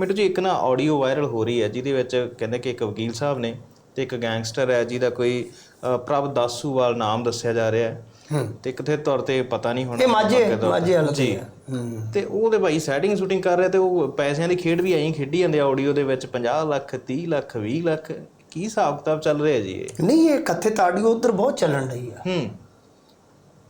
ਮਿੰਟੂ ਜੀ ਇੱਕ ਨਾ ਆਡੀਓ ਵਾਇਰਲ ਹੋ ਰਹੀ ਹੈ ਜਿਹਦੇ ਵਿੱਚ ਕਹਿੰਦੇ ਕਿ ਇੱਕ ਵਕੀਲ ਸਾਹਿਬ ਨੇ ਤੇ ਇੱਕ ਗੈਂਗਸਟਰ ਹੈ ਜਿਹਦਾ ਕੋਈ ਪ੍ਰਭ ਦਾਸੂਵਾਲ ਨਾਮ ਦੱਸਿਆ ਜਾ ਰਿਹਾ ਹੈ। ਤੇ ਕਿਥੇ ਤੌਰ ਤੇ ਪਤਾ ਨਹੀਂ ਹੁਣ ਇਹ ਮਾਝੇ। ਮਾਝੇ ਵਾਲਾ ਜੀ। ਤੇ ਉਹਦੇ ਭਾਈ ਸੈਟਿੰਗ ਸ਼ੂਟਿੰਗ ਕਰ ਰਿਹਾ ਤੇ ਉਹ ਪੈਸਿਆਂ ਦੀ ਖੇਡ ਵੀ ਐਂ ਖੇਡੀ ਜਾਂਦੇ ਆਡੀਓ ਦੇ ਵਿੱਚ 50 ਲੱਖ 30 ਲੱਖ 20 ਲੱਖ। ਕੀ ਹਿਸਾਬ ਕਿਤਾਬ ਚੱਲ ਰਿਹਾ ਜੀ ਇਹ? ਨਹੀਂ ਇਹ ਕਥਿਤ ਆਡੀਓ ਉਧਰ ਬਹੁਤ ਚੱਲਣ ਰਹੀ ਆ। ਹੂੰ।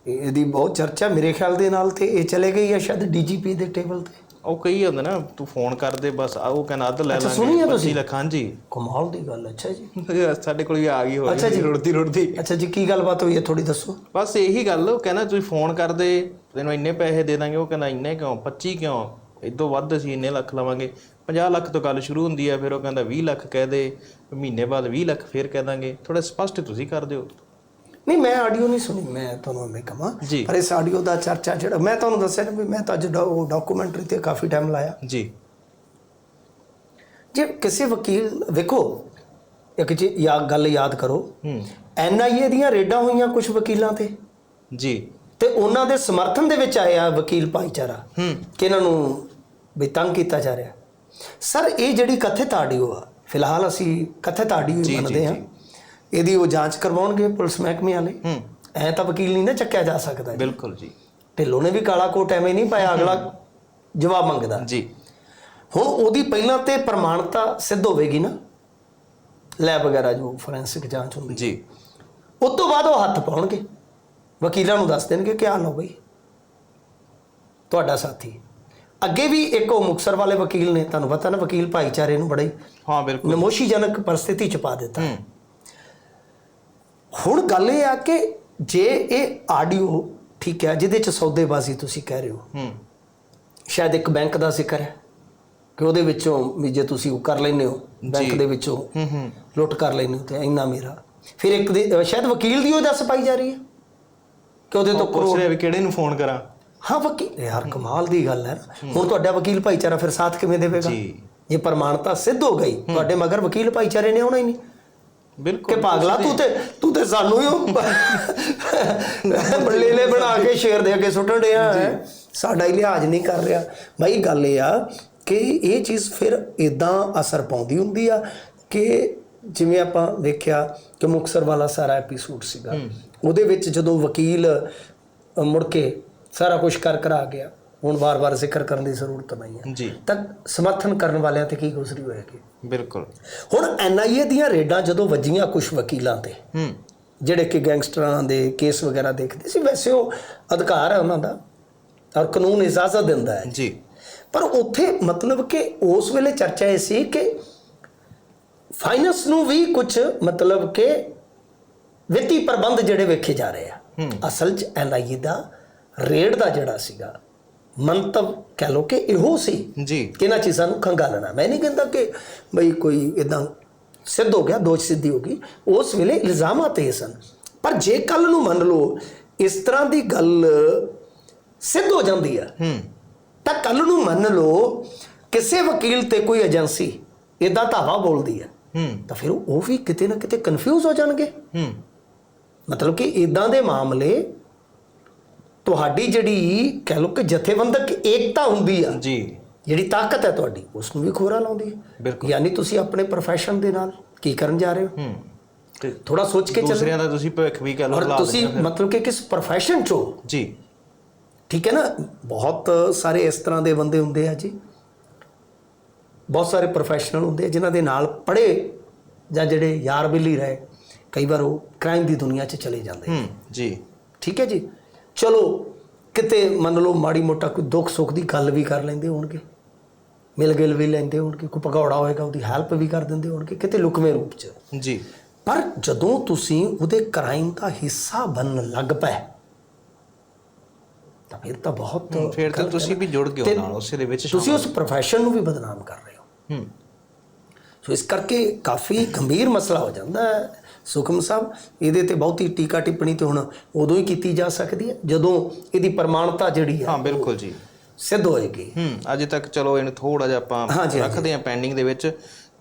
ਇਹ- ਇਹਦੀ ਬਹੁਤ ਚਰਚਾ ਮੇਰੇ ਖਿਆਲ ਦੇ ਨਾਲ ਤੇ ਇਹ ਚਲੇ ਗਈ ਆ ਸ਼ਾਇਦ ਡੀਜੀਪੀ ਦੇ ਟੇਬਲ ਤੇ। ਉਹ ਕਹੀ ਜਾਂਦਾ ਨਾ ਤੂੰ ਫੋਨ ਕਰ ਦੇ ਬਸ ਆ ਉਹ ਕਹਿੰਦਾ ਅੱਧ ਲੈ ਅੱਛਾ, ਸੁਣੀ ਆ ਲਾਂਗੇ ਤੁਸੀਂ? 25 ਲੱਖ ਹਾਂਜੀ। ਕਮਾਲ ਦੀ ਗੱਲ ਅੱਛਾ ਜੀ। ਸਾਡੇ ਕੋਲ ਵੀ ਆ ਗਈ ਹੋ ਅੱਛਾ ਜੀ। ਰੁੜਦੀ ਰੁੜਦੀ। ਅੱਛਾ ਜੀ ਕੀ ਗੱਲਬਾਤ ਹੋਈ ਹੈ ਥੋੜੀ ਦੱਸੋ। ਬਸ ਇਹੀ ਗੱਲ ਉਹ ਕਹਿੰਦਾ ਤੁਸੀਂ ਫੋਨ ਕਰ ਦੇ ਤੈਨੂੰ ਇੰਨੇ ਪੈਸੇ ਦੇ ਦਾਂਗੇ ਉਹ ਕਹਿੰਦਾ ਇੰਨੇ ਕਿਉਂ? 25 ਕਿਉਂ? ਇਦੋਂ ਵੱਧ ਅਸੀਂ ਇੰਨੇ ਲੱਖ ਲਵਾਂਗੇ। 50 ਲੱਖ ਤੋਂ ਗੱਲ ਸ਼ੁਰੂ ਹੁੰਦੀ ਹੈ ਫਿਰ ਉਹ ਕਹਿੰਦਾ 20 ਲੱਖ ਕਹਿ ਦੇ ਮਹੀਨੇ ਬਾਅਦ 20 ਲੱਖ ਫਿਰ ਕਹਿ ਦਾਂਗੇ। ਥੋੜਾ ਸਪਸ਼ਟ ਤੁਸੀਂ ਕਰ ਦਿਓ। ਨਹੀਂ ਮੈਂ ਆਡੀਓ ਨਹੀਂ ਸੁਣੀ ਮੈਂ ਤੁਹਾਨੂੰ ਮੈਂ ਕਹਾਂ। ਜੀ। ਪਰ ਇਸ ਆਡੀਓ ਦਾ ਚਰਚਾ ਜਿਹੜਾ ਮੈਂ ਤੁਹਾਨੂੰ ਦੱਸਿਆ ਨਾ ਵੀ ਮੈਂ ਤਾਂ ਅੱਜ ਡਾਕੂਮੈਂਟਰੀ ਤੇ ਕਾਫੀ ਟਾਈਮ ਲਾਇਆ। ਜੀ। ਜੇ ਕਿਸੇ ਵਕੀਲ ਵੇਖੋ ਇੱਕ ਜੀ ਯਾ ਗੱਲ ਯਾਦ ਕਰੋ। ਹੂੰ। ਐਨਆਈਏ ਦੀਆਂ ਰੇਡਾਂ ਹੋਈਆਂ ਕੁਝ ਵਕੀਲਾਂ ਤੇ। ਜੀ। ਤੇ ਉਹਨਾਂ ਦੇ ਸਮਰਥਨ ਦੇ ਵਿੱਚ ਆਇਆ ਵਕੀਲ ਭਾਈਚਾਰਾ। ਹੂੰ। ਕਿ ਇਹਨਾਂ ਨੂੰ ਵੀ ਤੰਗ ਕੀਤਾ ਜਾ ਰਿਹਾ। ਸਰ ਇਹ ਜਿਹੜੀ ਕਥਿਤ ਆਡੀਓ ਆ ਫਿਲਹਾਲ ਅਸੀਂ ਕਥਿਤ ਆਡੀਓ ਹੀ ਮੰਨਦੇ ਹਾਂ। ਇਹਦੀ ਉਹ ਜਾਂਚ ਕਰਵਾਉਣਗੇ ਪੁਲਿਸ ਮਹਿਕਮੇ ਵਾਲੇ ਹੂੰ। ਐ ਤਾਂ ਵਕੀਲ ਨਹੀਂ ਨਾ ਚੱਕਿਆ ਜਾ ਸਕਦਾ ਜੀ। ਬਿਲਕੁਲ ਜੀ। ਢਿੱਲੋਂ ਨੇ ਵੀ ਕਾਲਾ ਕੋਟ ਐਵੇਂ ਨਹੀਂ ਪਾਇਆ ਅਗਲਾ ਜਵਾਬ ਮੰਗਦਾ। ਜੀ। ਹੁਣ ਉਹਦੀ ਪਹਿਲਾਂ ਤੇ ਪ੍ਰਮਾਣਤਾ ਸਿੱਧ ਹੋਵੇਗੀ ਨਾ ਲੈਬ ਵਗੈਰਾ ਜੋ ਫੋਰੈਂਸਿਕ ਜਾਂਚ ਹੁੰਦੀ। ਜੀ। ਉਸ ਤੋਂ ਬਾਅਦ ਉਹ ਹੱਥ ਪਾਉਣਗੇ। ਵਕੀਲਾਂ ਨੂੰ ਦੱਸ ਦੇਣਗੇ ਕਿ ਆ ਲਓ ਬਈ। ਤੁਹਾਡਾ ਸਾਥੀ। ਅੱਗੇ ਵੀ ਇੱਕ ਉਹ ਮੁਕਸਰ ਵਾਲੇ ਵਕੀਲ ਨੇ ਤੁਹਾਨੂੰ ਪਤਾ ਨਾ ਵਕੀਲ ਭਾਈਚਾਰੇ ਨੂੰ ਬੜਾ ਹੀ ਹਾਂ ਬਿਲਕੁਲ। ਨਮੋਸ਼ੀਜਨਕ ਪਰਿਸਥਿਤੀ ਚ ਪਾ ਦਿੱਤਾ। ਹੂੰ। ਹੁਣ ਗੱਲ ਇਹ ਆ ਕਿ ਜੇ ਇਹ ਆਡੀਓ ਠੀਕ ਹੈ ਜਿਹਦੇ ਚ ਸੌਦੇਬਾਜ਼ੀ ਤੁਸੀਂ ਕਹਿ ਰਹੇ ਹੋ ਹੂੰ। ਸ਼ਾਇਦ ਇੱਕ ਬੈਂਕ ਦਾ ਜ਼ਿਕਰ ਹੈ ਕਿ ਉਹਦੇ ਵਿੱਚੋਂ ਵੀ ਜੇ ਤੁਸੀਂ ਉਹ ਕਰ ਲੈਂਦੇ ਹੋ ਬੈਂਕ। ਦੇ ਵਿੱਚੋਂ ਹੂੰ ਹੂੰ। ਲੁੱਟ ਕਰ ਲੈਂਦੇ ਹੋ ਤੇ ਇੰਨਾ ਮੇਰਾ। ਫਿਰ ਇੱਕ ਸ਼ਾਇਦ ਵਕੀਲ ਦੀ ਉਹ ਦੱਸ ਪਾਈ ਜਾ ਰਹੀ ਹੈ ਕਿ ਉਹਦੇ ਤੋਂ ਪੁੱਛ ਰਿਹਾ ਵੀ ਕਿਹੜੇ ਨੂੰ ਫੋਨ ਕਰਾਂ। ਹਾਂ ਵਕੀਲ ਯਾਰ ਕਮਾਲ ਦੀ ਗੱਲ ਹੈ। ਨਾ। ਹੁਣ ਤੁਹਾਡਾ ਵਕੀਲ ਭਾਈਚਾਰਾ ਫਿਰ ਸਾਥ ਕਿਵੇਂ ਦੇਵੇਗਾ? ਜੀ। ਇਹ ਪ੍ਰਮਾਣਤਾ ਸਿੱਧ ਹੋ ਗਈ ਤੁਹਾਡੇ ਮਗਰ ਵਕੀਲ ਭਾਈਚਾਰੇ ਨੇ ਆਉਣਾ ਹੀ ਨਹੀਂ। ਕਿ ਬਿਲਕੁਲ ਪਾਗਲਾ ਤੂੰ ਤੇ ਤੂੰ ਤੇ ਸਾਨੂੰ ਹੀ ਬੱਲੇਲੇ ਬਣਾ ਕੇ ਸ਼ੇਰ ਦੇ ਅੱਗੇ ਸੁੱਟਣ ਡਿਆ ਹੈ। ਸਾਡਾ ਹੀ ਲਿਹਾਜ਼ ਨਹੀਂ ਕਰ ਰਿਹਾ। ਬਾਈ ਗੱਲ ਇਹ ਆ ਕਿ ਇਹ ਚੀਜ਼ ਫਿਰ ਇਦਾਂ ਅਸਰ ਪਾਉਂਦੀ ਹੁੰਦੀ ਆ ਕਿ ਜਿਵੇਂ ਆਪਾਂ ਵੇਖਿਆ ਕਿ ਮੁਕਸਰ ਵਾਲਾ ਸਾਰਾ ਐਪੀਸੋਡ ਸੀਗਾ। ਉਹਦੇ ਵਿੱਚ ਜਦੋਂ ਵਕੀਲ ਮੁੜ ਕੇ ਸਾਰਾ ਕੁਝ ਕਰ ਕਰਾ ਗਿਆ ਹੁਣ ਵਾਰ-ਵਾਰ ਜ਼ਿਕਰ ਕਰਨ ਦੀ ਜ਼ਰੂਰਤ ਨਹੀਂ ਹੈ। ਜੀ। ਤਾਂ ਸਮਰਥਨ ਕਰਨ ਵਾਲਿਆਂ ਤੇ ਕੀ ਗੁਜ਼ਰੀ ਹੋਏਗੀ ਬਿਲਕੁਲ। ਹੁਣ ਐਨਆਈਏ ਦੀਆਂ ਰੇਡਾਂ ਜਦੋਂ ਵੱਜੀਆਂ ਕੁਝ ਵਕੀਲਾਂ ਤੇ ਹੂੰ। ਜਿਹੜੇ ਕਿ ਗੈਂਗਸਟਰਾਂ ਦੇ ਕੇਸ ਵਗੈਰਾ ਦੇਖਦੇ ਸੀ ਵੈਸੇ ਉਹ ਅਧਿਕਾਰ ਹੈ ਉਹਨਾਂ ਦਾ ਔਰ ਕਾਨੂੰਨ ਇਜਾਜ਼ਤ ਦਿੰਦਾ ਹੈ। ਜੀ। ਪਰ ਉੱਥੇ ਮਤਲਬ ਕਿ ਉਸ ਵੇਲੇ ਚਰਚਾ ਇਹ ਸੀ ਕਿ ਫਾਈਨੈਂਸ ਨੂੰ ਵੀ ਕੁਝ ਮਤਲਬ ਕਿ ਵਿੱਤੀ ਪ੍ਰਬੰਧ ਜਿਹੜੇ ਵੇਖੇ ਜਾ ਰਹੇ ਆ। ਅਸਲ 'ਚ ਐਨਆਈਏ ਦਾ ਰੇਡ ਦਾ ਜਿਹੜਾ ਸੀਗਾ ਮੰਤਵ ਕਹਿ ਲੋ ਕਿ ਇਹੋ ਸੀ ਜੀ। ਇਹਨਾਂ ਚੀਜ਼ਾਂ ਨੂੰ ਖੰਗਾਲਣਾ। ਮੈਂ ਨਹੀਂ ਕਹਿੰਦਾ ਕਿ ਬਈ ਕੋਈ ਇਦਾਂ ਸਿੱਧ ਹੋ ਗਿਆ ਦੋਸ਼ ਸਿੱਧੀ ਹੋ ਗਈ। ਉਸ ਵੇਲੇ ਇਲਜ਼ਾਮਾਤ ਇਹ ਸਨ। ਪਰ ਜੇ ਕੱਲ ਨੂੰ ਮੰਨ ਲਓ ਇਸ ਤਰ੍ਹਾਂ ਦੀ ਗੱਲ ਸਿੱਧ ਹੋ ਜਾਂਦੀ ਆ ਹੂੰ। ਤਾਂ ਕੱਲ ਨੂੰ ਮੰਨ ਲਓ ਕਿਸੇ ਵਕੀਲ ਤੇ ਕੋਈ ਏਜੰਸੀ ਇਦਾਂ ਧਾਵਾ ਬੋਲਦੀ ਹੈ ਹੂੰ। ਤਾਂ ਫਿਰ ਉਹ ਵੀ ਕਿਤੇ ਨਾ ਕਿਤੇ ਕਨਫਿਊਜ਼ ਹੋ ਜਾਣਗੇ। ਹੂੰ। ਮਤਲਬ ਕਿ ਇਦਾਂ ਦੇ ਮਾਮਲੇ ਤੁਹਾਡੀ ਜਿਹੜੀ ਕਹਿ ਲਓ ਕਿ ਜਥੇਬੰਦਕ ਏਕਤਾ ਹੁੰਦੀ ਆ ਜੀ। ਜਿਹੜੀ ਤਾਕਤ ਹੈ ਤੁਹਾਡੀ ਉਸ ਨੂੰ ਵੀ ਖੋਰਾ ਲਾਉਂਦੀ ਹੈ। ਬਿਲਕੁਲ। ਯਾਨੀ ਤੁਸੀਂ ਆਪਣੇ profession ਦੇ ਨਾਲ ਕੀ ਕਰਨ ਜਾ ਰਹੇ ਹੋ? ਹੂੰ। ਤੇ ਥੋੜਾ ਸੋਚ ਕੇ ਚੱਲੋ। ਦੂਸਰਿਆਂ ਦਾ ਤੁਸੀਂ ਭਵਿੱਖ ਵੀ ਕਹ ਲਓ ਔਰ ਲਾ ਤੁਸੀਂ ਮਤਲਬ ਕਿ ਕਿਸ profession ਚੋਂ। ਜੀ। ਠੀਕ ਹੈ ਨਾ? ਬਹੁਤ ਸਾਰੇ ਇਸ ਤਰ੍ਹਾਂ ਦੇ ਬੰਦੇ ਹੁੰਦੇ ਆ ਜੀ। ਬਹੁਤ ਸਾਰੇ ਪ੍ਰੋਫੈਸ਼ਨਲ ਹੁੰਦੇ ਆ ਜਿਨ੍ਹਾਂ ਦੇ ਨਾਲ ਪੜ੍ਹੇ ਜਾਂ ਜਿਹੜੇ ਯਾਰ ਬਿੱਲੀ ਰਹੇ ਕਈ ਵਾਰ ਉਹ ਕ੍ਰਾਈਮ ਦੀ ਦੁਨੀਆ 'ਚ ਚਲੇ ਜਾਂਦੇ ਹੂੰ ਜੀ। ਠੀਕ ਹੈ ਜੀ? ਚਲੋ ਕਿਤੇ ਮੰਨ ਲਓ ਮਾੜੀ ਮੋਟਾ ਕੋਈ ਦੁੱਖ ਸੁੱਖ ਦੀ ਗੱਲ ਵੀ ਕਰ ਲੈਂਦੇ ਹੋਣਗੇ ਮਿਲ ਗਿਲ ਵੀ ਲੈਂਦੇ ਹੋਣਗੇ ਕੋਈ ਭਗੌੜਾ ਹੋਏਗਾ ਉਹਦੀ ਹੈਲਪ ਵੀ ਕਰ ਦਿੰਦੇ ਹੋਣਗੇ ਕਿਤੇ ਲੁਕਵੇਂ ਰੂਪ 'ਚ। ਜੀ। ਪਰ ਜਦੋਂ ਤੁਸੀਂ ਉਹਦੇ ਕ੍ਰਾਈਮ ਦਾ ਹਿੱਸਾ ਬਣਨ ਲੱਗ ਪਏ ਤਾਂ ਫਿਰ ਤਾਂ ਬਹੁਤ ਫਿਰ ਤਾਂ ਤੁਸੀਂ ਵੀ ਜੁੜ ਗਏ ਹੋ ਨਾਲ ਉਸੇ ਦੇ ਵਿੱਚ ਤੁਸੀਂ ਉਸ profession ਨੂੰ ਵੀ ਬਦਨਾਮ ਕਰ ਰਹੇ ਹੋ। ਹੂੰ। ਸੋ ਇਸ ਕਰਕੇ ਕਾਫੀ ਗੰਭੀਰ ਮਸਲਾ ਹੋ ਜਾਂਦਾ ਹੈ। ਸੁਖਮ ਸਾਹਿਬ ਇਹਦੇ ਤੇ ਬਹੁਤੀ ਟੀਕਾ ਟਿੱਪਣੀ ਤੇ ਹੁਣ ਉਦੋਂ ਹੀ ਕੀਤੀ ਜਾ ਸਕਦੀ ਹੈ ਜਦੋਂ ਇਹਦੀ ਪ੍ਰਮਾਣਤਾ ਜਿਹੜੀ ਹੈ ਹਾਂ ਬਿਲਕੁਲ ਜੀ। ਸਿੱਧ ਹੋਏਗੀ। ਹੂੰ ਅਜੇ ਤੱਕ ਚਲੋ ਇਹਨੂੰ ਥੋੜਾ ਜਿਹਾ ਆਪਾਂ। ਰੱਖਦੇ ਹਾਂ ਪੈਂਡਿੰਗ ਦੇ ਵਿੱਚ।